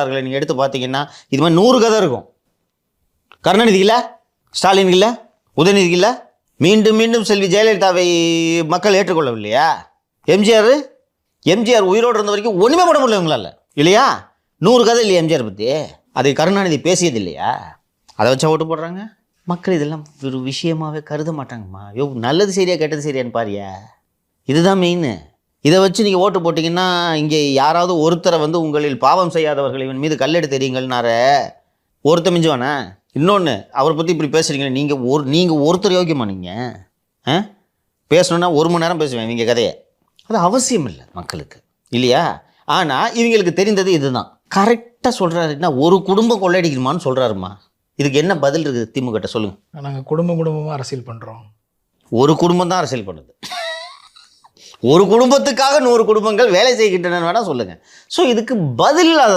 அவர்களை நீங்கள் எடுத்து பார்த்தீங்கன்னா இது மாதிரி நூறு கதை இருக்கும். கருணாநிதி இல்லை? ஸ்டாலின் இல்லை? உதயநிதி இல்லை? மீண்டும் மீண்டும் செல்வி ஜெயலலிதாவை மக்கள் ஏற்றுக்கொள்ளவில்லையா? எம்ஜிஆர்? எம்ஜிஆர் உயிரோடு இருந்த வரைக்கும் ஒன்றுமே பண்ண முடியல இவங்களால. இல்லையா? நூறு கதை இல்லையா எம்ஜிஆர் பற்றி அதை கருணாநிதி பேசியது இல்லையா? அதை வச்சா ஓட்டு போடுறாங்க. மக்கள் இதெல்லாம் ஒரு விஷயமாவே கருத மாட்டாங்கம்மா. யோ நல்லது சரியா கெட்டது சரியான்னு பாரியா. இதுதான் மெயின் இதை வச்சு நீங்கள் ஓட்டு போட்டிங்கன்னா இங்கே யாராவது ஒருத்தரை வந்து உங்களில் பாவம் செய்யாதவர்கள் இவன் மீது கல்லெடு தெரியுங்கள்னார ஒருத்த மிஞ்சுவானே? இன்னொன்று அவரை பற்றி இப்படி பேசுகிறீங்களே நீங்கள் ஒரு நீங்கள் ஒருத்தர் யோக்கியமா நீங்கள் ஆ? பேசணுன்னா ஒரு மணி நேரம் பேசுவேன் இவங்க கதையை. அது அவசியம் இல்லை மக்களுக்கு. இல்லையா? ஆனால் இவங்களுக்கு தெரிந்தது இதுதான். கரெக்டாக சொல்கிறாருன்னா ஒரு குடும்பம் கொள்ளையடிக்கணுமான்னு சொல்கிறாருமா இதுக்கு என்ன பதில் இருக்குது திமுக சொல்லுங்கள் நாங்கள் குடும்ப குடும்பமாக அரசியல் பண்ணுறோம் ஒரு குடும்பம் தான் அரசியல் பண்ணுது. ஒரு குடும்பத்துக்காக நூறு குடும்பங்கள் வேலை செய்கின்றன வேணால் சொல்லுங்கள் ஸோ இதுக்கு பதில் இல்லாத